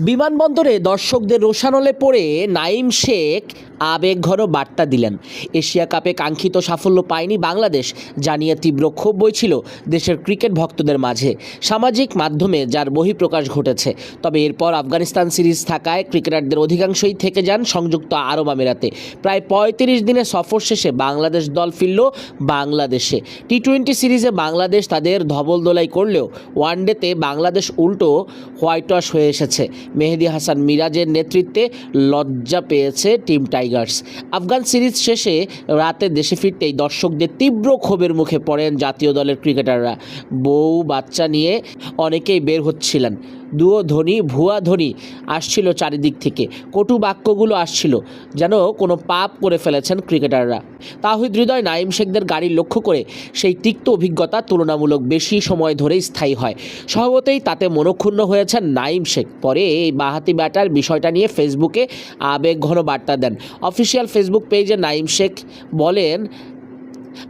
বিমানবন্দরে দর্শকদের রোশানলে পড়ে নাইম শেখ আবেগঘন বার্তা দিলেন। এশিয়া কাপে কাঙ্ক্ষিত সাফল্য পায়নি বাংলাদেশ জানিয়ে তীব্র ক্ষোভ বইছিল দেশের ক্রিকেট ভক্তদের মাঝে। সামাজিক মাধ্যমে যার বহিঃপ্রকাশ ঘটেছে, তবে এরপর আফগানিস্তান সিরিজ থাকায় ক্রিকেটারদের অধিকাংশই থেকে যান সংযুক্ত আরব আমিরাতে। প্রায় পঁয়ত্রিশ দিনের সফর শেষে বাংলাদেশ দল ফিরল বাংলাদেশে। টি টোয়েন্টি সিরিজে বাংলাদেশ তাদের ধবল দোলাই করলেও ওয়ানডেতে বাংলাদেশ উল্টো হোয়াইট ওয়াশ হয়ে এসেছে। মেহেদি হাসান মিরাজের নেতৃত্বে লজ্জা পেয়েছে টিম টাইগার্স। আফগান সিরিজ শেষে রাতে দেশে ফিরতেই দর্শকদের তীব্র ক্ষোভের মুখে পড়েন জাতীয় দলের ক্রিকেটাররা। বউ বাচ্চা নিয়ে অনেকেই বের হচ্ছিলেন। দুও ধ্বনি, ভুয়া ধ্বনি আসছিল চারিদিক থেকে। কটু বাক্যগুলো আসছিল, যেন কোনো পাপ করে ফেলেছেন ক্রিকেটাররা। তাহিদ হৃদয় নাইম শেখদের গাড়ি লক্ষ্য করে সেই তিক্ত অভিজ্ঞতা তুলনামূলক বেশি সময় ধরেই স্থায়ী হয়। স্বভাবতেই তাতে মনক্ষুণ্ণ হয়েছেন নাইম শেখ। পরে এই বাহাতি ব্যাটার বিষয়টা নিয়ে ফেসবুকে আবেগঘন বার্তা দেন। অফিসিয়াল ফেসবুক পেজে নাইম শেখ বলেন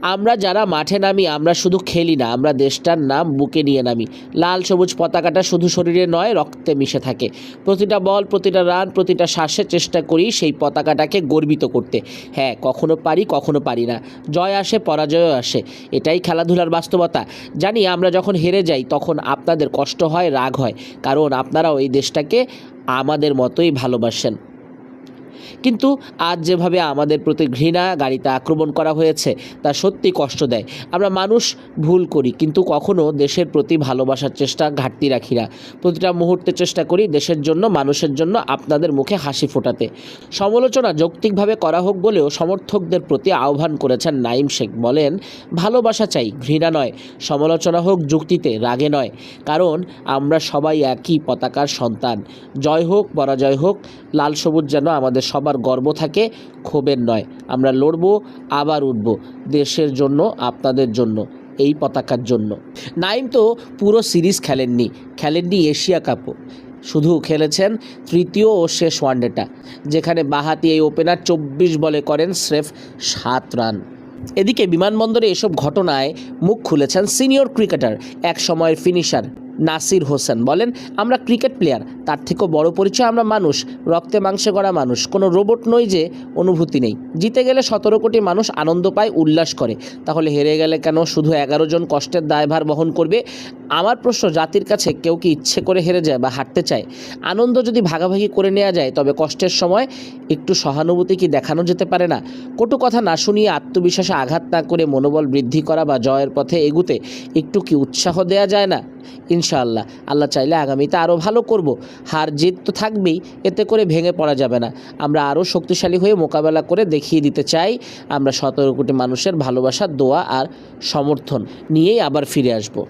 আমরা যারা মাঠে নামি, আমরা শুধু খেলি না, আমরা দেশটার নাম বুকে নিয়ে নামি। লাল সবুজ পতাকাটা শুধু শরীরে নয়, রক্তে মিশে থাকে। প্রতিটা বল, প্রতিটা রান, প্রতিটা শ্বাসে চেষ্টা করি সেই পতাকাটাকে গর্বিত করতে। হ্যাঁ কখনো পারি কখনো পারি না। জয় আসে, পরাজয়ও আসে। এটাই খেলাধুলার বাস্তবতা। জানি, আমরা যখন হেরে যাই, তখন আপনাদের কষ্ট হয়, রাগ হয়। কারণ আপনারাও এই দেশটাকে আমাদের মতোই ভালোবাসেন। কিন্তু আজ যেভাবে আমাদের প্রতি ঘৃণা, গাড়িতে আক্রমণ করা হয়েছে, তা সত্যি কষ্ট দেয়। আমরা মানুষ ভুল করি, কিন্তু কখনো দেশের প্রতি ভালোবাসার চেষ্টা ঘাটতি রাখি না। প্রতিটা মুহূর্তে চেষ্টা করি দেশের জন্য, মানুষের জন্য, আপনাদের মুখে হাসি ফোটাতে। সমালোচনা যৌক্তিকভাবে করা হোক বলেও সমর্থকদের প্রতি আহ্বান করেছেন নাইম শেখ। বলেন, ভালোবাসা চাই, ঘৃণা নয়। সমালোচনা হোক, যুক্তিতে রাগে নয়। কারণ আমরা সবাই একই পতাকার সন্তান। জয় হোক, পরাজয় হোক, লাল সবুজ যেন সবার গর্ব থাকে, ক্ষোভের নয়। আমরা লড়বো, আবার উঠবো, দেশের জন্য, আপনাদের জন্য, এই পতাকার জন্য। নাইম তো পুরো সিরিজ খেলেননি খেলেননি এশিয়া কাপও। শুধু খেলেছেন তৃতীয় ও শেষ ওয়ানডেটা, যেখানে বাহাতি এই ওপেনার চব্বিশ বলে করেন স্রেফ সাত রান। এদিকে বিমানবন্দরে এসব ঘটনায় মুখ খুলেছেন সিনিয়র ক্রিকেটার, এক সময়ের ফিনিশার। নাসির হোসেন বলেন, আমরা ক্রিকেট প্লেয়ার, তার থেকেও বড় পরিচয় আমরা মানুষ, রক্তে মাংসে গড়া মানুষ, কোনো রোবট নই যে অনুভূতি নেই। জিতে গেলে সতেরো কোটি মানুষ আনন্দ পায়, উল্লাস করে। তাহলে হেরে গেলে কেন শুধু এগারো জন কষ্টের দায়ভার বহন করবে? আমার প্রশ্ন, জাতির কাছে কেউ কি ইচ্ছে করে হেরে যায় বা হারতে চায়? আনন্দ যদি ভাগাভাগি করে নেওয়া যায়, তবে কষ্টের সময় একটু সহানুভূতি কি দেখানো যেতে পারে না? কটু কথা না শুনিয়ে আত্মবিশ্বাসে আঘাত না করে মনোবল বৃদ্ধি করা বা জয়ের পথে এগুতে একটু কি উৎসাহ দেওয়া যায় না? ইনশাআল্লাহ। আল্লাহ চাইলে আগামীতে আরও ভালো করব। হার জিত তো থাকবেই, এতে করে ভেঙে পড়া যাবে না। আমরা আরও শক্তিশালী হয়ে মোকাবেলা করে দেখিয়ে দিতে চাই। আমরা সতেরো কোটি মানুষের ভালোবাসা, দোয়া আর সমর্থন নিয়েই আবার ফিরে আসব।